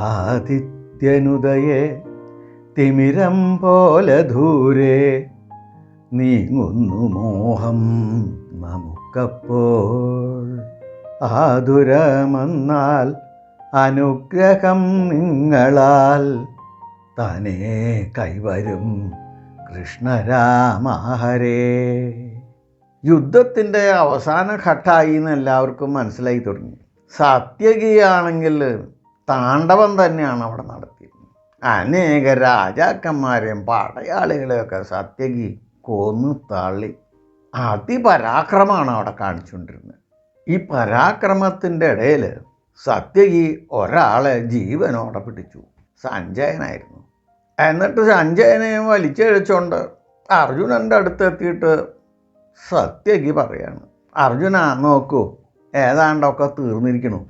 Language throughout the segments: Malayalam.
ആദിത്യനുദയെ തിമിരം പോലെ ദൂരെ നീങ്ങുന്നു മോഹം നമുക്കപ്പോൾ. ആതുരമെന്നാൽ അനുഗ്രഹം നിങ്ങളാൽ തനേ കൈവരും കൃഷ്ണരാമഹരേ. യുദ്ധത്തിന്റെ അവസാന ഘട്ടമായി എന്ന് എല്ലാവർക്കും മനസ്സിലായി തുടങ്ങി. സത്യകിയാണെങ്കിൽ താണ്ഡവം തന്നെയാണ് അവിടെ നടത്തിയിരുന്നത് അനേക രാജാക്കന്മാരെയും പടയാളികളെയൊക്കെ സത്യകി കൊന്നു തള്ളി. അതിപരാക്രമമാണ് അവിടെ കാണിച്ചുകൊണ്ടിരുന്നത്. ഈ പരാക്രമത്തിന്റെ ഇടയിൽ സത്യകി ഒരാളെ ജീവനോടെ പിടിച്ചു. സഞ്ജയനായിരുന്നു. എന്നിട്ട് സഞ്ജയനെ വലിച്ചഴിച്ചുകൊണ്ട് അർജുനന്റെ അടുത്ത് എത്തിയിട്ട് സത്യകി പറയാണ്. അർജുന നോക്കൂ ഏതാണ്ടൊക്കെ തീർന്നിരിക്കണു.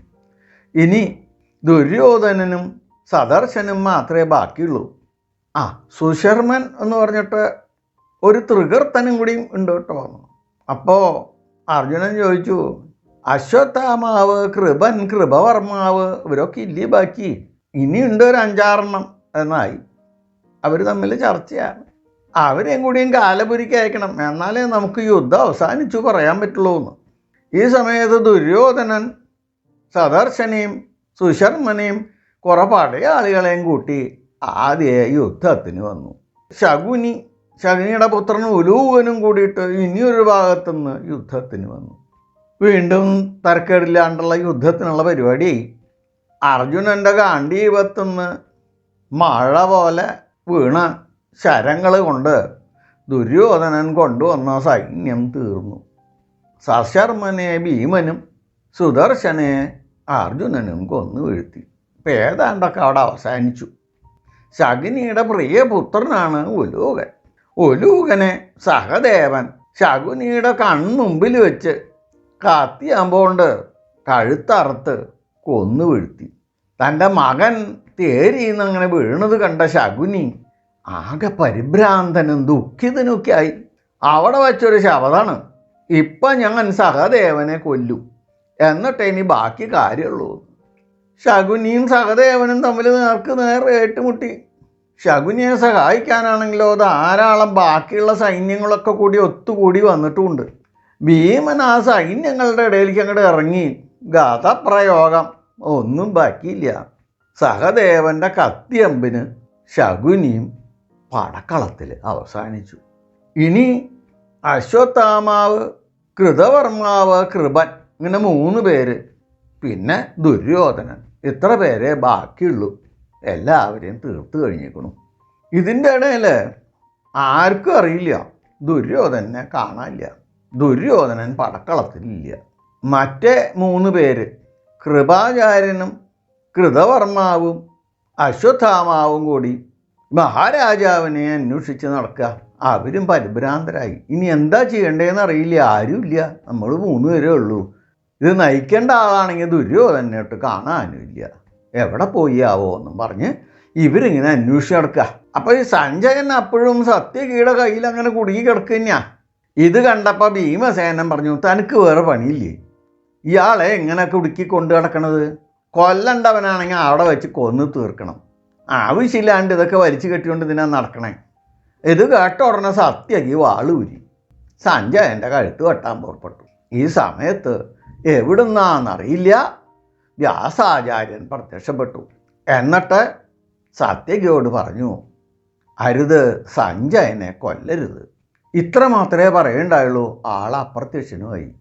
ഇനി ദുര്യോധനനും സദർശനും മാത്രമേ ബാക്കിയുള്ളൂ. ആ സുശർമൻ എന്ന് പറഞ്ഞിട്ട് ഒരു തൃകർത്തനും കൂടിയും ഉണ്ട് കേട്ടോ. അപ്പോൾ അർജുനൻ ചോദിച്ചു അശ്വത്ഥാമാവ് കൃപൻ കൃപവർമാവ് ഇവരൊക്കെ ഇല്ലേ ബാക്കി? ഇനിയുണ്ട് ഒരു അഞ്ചാറെണ്ണം എന്നായി. അവർ തമ്മിൽ ചർച്ചയാണ്. അവരെയും കൂടിയും കാലപുരിക്ക് അയക്കണം. എന്നാലേ നമുക്ക് യുദ്ധം അവസാനിച്ചു പറയാൻ പറ്റുള്ളൂ എന്ന് ഈ സമയത്ത് ദുര്യോധനൻ സദർശനെയും സുശർമ്മനെയും കുറപാടെ ആളുകളെയും കൂട്ടി ആദ്യ യുദ്ധത്തിന് വന്നു. ശകുനി ശകുനിയുടെ പുത്രൻ ഉലൂവനും കൂടിയിട്ട് ഇനിയൊരു ഭാഗത്തുനിന്ന് യുദ്ധത്തിന് വന്നു. വീണ്ടും തരക്കേടില്ലാണ്ടുള്ള യുദ്ധത്തിനുള്ള പരിപാടിയായി അർജുനന്റെ ഗാന്ധീപത്തുനിന്ന് മഴ പോലെ വീണ ശരങ്ങൾ കൊണ്ട് ദുര്യോധനൻ കൊണ്ടുവന്ന സൈന്യം തീർന്നു. സശർമ്മനെ ഭീമനും സുദർശനെ അർജുനനും കൊന്നു വീഴ്ത്തി ഇപ്പം ഏതാണ്ടൊക്കെ അവിടെ അവസാനിച്ചു. ശകുനിയുടെ പ്രിയപുത്രനാണ് ഉലൂകൻ ഉലൂകനെ സഹദേവൻ ശകുനിയുടെ കൺമുമ്പിൽ വെച്ച് കത്തിയാമ്പോണ്ട് കഴുത്തറുത്ത് കൊന്നു വീഴ്ത്തി. തന്റെ മകൻ തേരിന്ന് അങ്ങനെ വീണത് കണ്ട ശകുനി ആകെ പരിഭ്രാന്തനും ദുഃഖിതനുമൊക്കെയായി അവിടെ വച്ചൊരു ശവതാണ്. ഇപ്പം ഞാൻ സഹദേവനെ കൊല്ലും. എന്നിട്ട് ഇനി ബാക്കി കാര്യമുള്ളൂ. ശകുനിയും സഹദേവനും തമ്മിൽ നേർക്ക് നേരെ ഏറ്റുമുട്ടി. ശകുനിയെ സഹായിക്കാനാണെങ്കിലോ ധാരാളം ബാക്കിയുള്ള സൈന്യങ്ങളൊക്കെ കൂടി ഒത്തുകൂടി വന്നിട്ടുമുണ്ട് ഭീമൻ ആ സൈന്യങ്ങളുടെ ഇടയിലേക്ക് അങ്ങോട്ട് ഇറങ്ങി. ഗതപ്രയോഗം ഒന്നും ബാക്കിയില്ല. സഹദേവന്റെ കത്തിയമ്പിന് ശകുനിയും പടക്കളത്തിൽ അവസാനിച്ചു. ഇനി അശ്വത്ഥാമാവ് കൃതവർമാവ് കൃപൻ ഇങ്ങനെ മൂന്ന് പേര്. പിന്നെ ദുര്യോധനൻ. ഇത്ര പേരെ ബാക്കിയുള്ളൂ. എല്ലാവരെയും തീർത്ത് കഴിഞ്ഞേക്കണു ഇതിന്റെ ഇടയിൽ ആർക്കും അറിയില്ല. ദുര്യോധനെ കാണാനില്ല. ദുര്യോധനൻ പടക്കളത്തിലില്ല. മറ്റേ മൂന്ന് പേര്. കൃപാചാര്യനും കൃതവർമാവും അശ്വത്ഥാമാവും കൂടി. മഹാരാജാവിനെ അന്വേഷിച്ച് നടക്കുക. അവരും പരിഭ്രാന്തരായി. ഇനി എന്താ ചെയ്യേണ്ടതെന്ന് അറിയില്ല. ആരുമില്ല. നമ്മൾ മൂന്ന് പേരേ ഉള്ളൂ. ഇത് നയിക്കേണ്ട ആളാണെങ്കിൽ ദുര്യോധനോട്ട് കാണാനുമില്ല. എവിടെ പോയി ആവോ എന്നും പറഞ്ഞ് ഇവരിങ്ങനെ അന്വേഷിച്ച് കിടക്കുക അപ്പോൾ ഈ സഞ്ജയൻ അപ്പോഴും സത്യകീയുടെ കയ്യിൽ അങ്ങനെ കുടുങ്ങി കിടക്കുക ഇത് കണ്ടപ്പോൾ ഭീമസേനൻ പറഞ്ഞു തനിക്ക് വേറെ പണിയില്ലേ? ഇയാളെ എങ്ങനെ കുടുക്കി കൊണ്ടു കിടക്കണത് കൊല്ലണ്ടവനാണെങ്കിൽ അവിടെ വെച്ച് കൊന്നു തീർക്കണം. ആവശ്യമില്ലാണ്ട് ഇതൊക്കെ വലിച്ചു കെട്ടിക്കൊണ്ട് ഇതിനാ നടക്കണേ. ഇത് കേട്ട ഉടനെ സത്യകി വാളൂരി. സഞ്ജയന്റെ കഴുത്ത് വെട്ടാൻ പുറപ്പെട്ടു. ഈ സമയത്ത് എവിടുന്നാന്നറിയില്ല. വ്യാസാചാര്യൻ പ്രത്യക്ഷപ്പെട്ടു. എന്നിട്ട് സത്യകിയോട് പറഞ്ഞു അരുത് സഞ്ജയനെ കൊല്ലരുത്. ഇത്ര മാത്രമേ പറയണ്ടായുള്ളൂ. ആൾ അപ്രത്യക്ഷനുമായി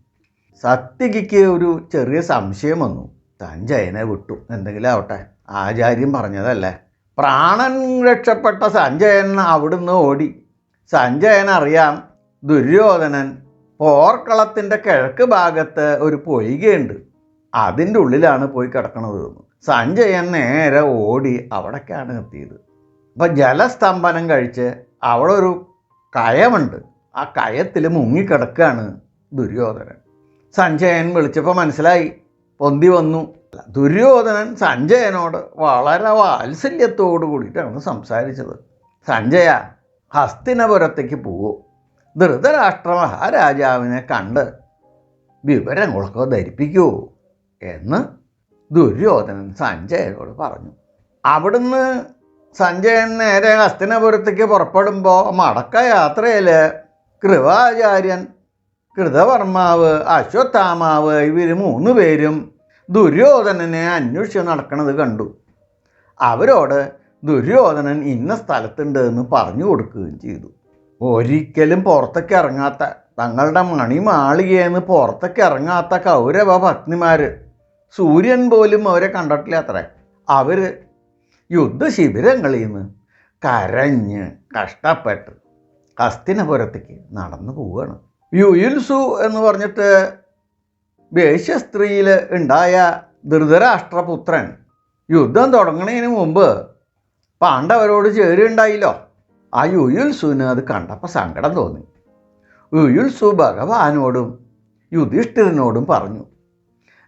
സത്യകിക്ക് ഒരു ചെറിയ സംശയം വന്നു. സഞ്ജയനെ വിട്ടു. എന്തെങ്കിലും ആവട്ടെ. ആചാര്യം പറഞ്ഞതല്ലേ. പ്രാണൻ രക്ഷപ്പെട്ട സഞ്ജയൻ അവിടുന്ന് ഓടി. സഞ്ജയൻ അറിയാം ദുര്യോധനൻ പോർക്കളത്തിന്റെ കിഴക്ക് ഭാഗത്ത് ഒരു പൊയ്കയുണ്ട്. അതിന്റെ ഉള്ളിലാണ് പോയി കിടക്കണത്. സഞ്ജയൻ നേരെ ഓടി അവിടേക്കാണ് എത്തിയത്. അപ്പം ജലസ്തംഭനം കഴിച്ച് അവിടെ ഒരു കയമുണ്ട്. ആ കയത്തിൽ മുങ്ങിക്കിടക്കുകയാണ് ദുര്യോധനൻ. സഞ്ജയൻ വിളിച്ചപ്പോൾ മനസ്സിലായി പൊന്തി വന്നു. ദുര്യോധനൻ സഞ്ജയനോട് വളരെ വാത്സല്യത്തോടു കൂടിയിട്ടാണ് സംസാരിച്ചത്. സഞ്ജയ ഹസ്തിനപുരത്തേക്ക് പോവൂ. ധൃതരാഷ്ട്ര മഹാരാജാവിനെ കണ്ട് വിവരങ്ങളൊക്കെ ധരിപ്പിക്കൂ എന്ന് ദുര്യോധനൻ സഞ്ജയനോട് പറഞ്ഞു. അവിടുന്ന് സഞ്ജയൻ നേരെ ഹസ്തിനപുരത്തേക്ക് പുറപ്പെടുമ്പോൾ മടക്ക യാത്രയിൽ കൃപാചാര്യൻ കൃതവർമാവ് അശ്വത്ഥാമാവ് ഇവർ മൂന്ന് പേരും ദുര്യോധനനെ അന്വേഷിച്ച് നടക്കുന്നത് കണ്ടു. അവരോട് ദുര്യോധനൻ ഇന്ന സ്ഥലത്തുണ്ട് എന്ന് പറഞ്ഞു കൊടുക്കുകയും ചെയ്തു. ഒരിക്കലും പുറത്തേക്ക് ഇറങ്ങാത്ത തങ്ങളുടെ മണിമാളികയെന്ന് പുറത്തേക്ക് ഇറങ്ങാത്ത കൗരവ പത്നിമാർ സൂര്യൻ പോലും അവരെ കണ്ടിട്ടില്ല അത്രേ. അവർ യുദ്ധശിബിരങ്ങളിൽ നിന്ന് കരഞ്ഞ് കഷ്ടപ്പെട്ട് ഹസ്തിനപുരത്തേക്ക് നടന്നു പോവുകയാണ് യുയുൽസു എന്ന് പറഞ്ഞിട്ട് വേശ്യസ്ത്രീയിൽ ഉണ്ടായ ധൃതരാഷ്ട്രപുത്രൻ യുദ്ധം തുടങ്ങുന്നതിന് മുമ്പ് പാണ്ഡവരോട് ചേരുണ്ടായില്ലോ. ആ യുയുൽസുവിന് അത് കണ്ടപ്പോൾ സങ്കടം തോന്നി. യുയുൽസു ഭഗവാനോടും യുധിഷ്ഠിരനോടും പറഞ്ഞു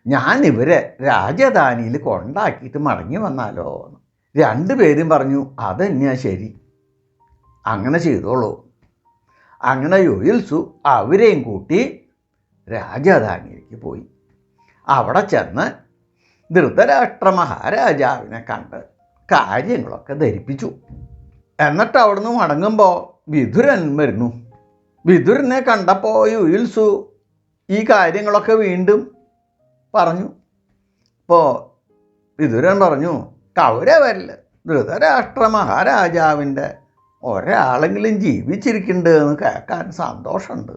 ഞാൻ ഇവരെ രാജധാനിയിൽ കൊണ്ടാക്കിയിട്ട് മടങ്ങി വന്നാലോ രണ്ടുപേരും പറഞ്ഞു അതന്നെയാ ശരി? അങ്ങനെ ചെയ്തോളൂ. അങ്ങനെ യുയിൽസു അവരെയും കൂട്ടി രാജധാനിയിലേക്ക് പോയി. അവിടെ ചെന്ന് ധൃതരാഷ്ട്ര മഹാരാജാവിനെ കണ്ട് കാര്യങ്ങളൊക്കെ ധരിപ്പിച്ചു. എന്നിട്ട് അവിടുന്ന് മടങ്ങുമ്പോൾ വിതുരൻ വരുന്നു. വിതുരനെ കണ്ടപ്പോൾ യുയിൽസു ഈ കാര്യങ്ങളൊക്കെ വീണ്ടും പറഞ്ഞു. അപ്പോൾ വിതുരൻ പറഞ്ഞു കൗരവരിൽ ധൃതരാഷ്ട്ര മഹാരാജാവിന്റെ ഒരാളെങ്കിലും ജീവിച്ചിരിക്കുന്നുണ്ട് എന്ന് കേൾക്കാൻ സന്തോഷമുണ്ട്.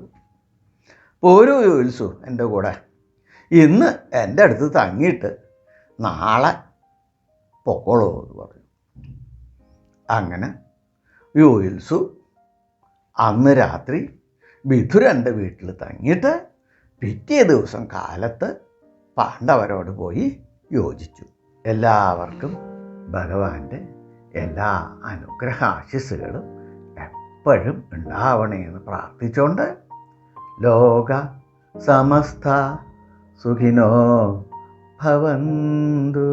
പോരൂ യുയിൽസു എന്റെ കൂടെ ഇന്ന് എന്റെ അടുത്ത് തങ്ങിയിട്ട് നാളെ പൊക്കോളൂ എന്ന് പറഞ്ഞു. അങ്ങനെ യോയിൽസു അന്ന് രാത്രി വിധുരന്റെ വീട്ടിൽ തങ്ങിയിട്ട് പിറ്റേ ദിവസം കാലത്ത് പാണ്ഡവരോട് പോയി യോജിച്ചു. എല്ലാവർക്കും ഭഗവാന്റെ എല്ലാ അനുഗ്രഹ ആശിസ്സുകളും എപ്പോഴും ഉണ്ടാവണേ എന്ന് പ്രാർത്ഥിച്ചുകൊണ്ട് ലോക സമസ്ത സുഖിനോ ഭവന്തു.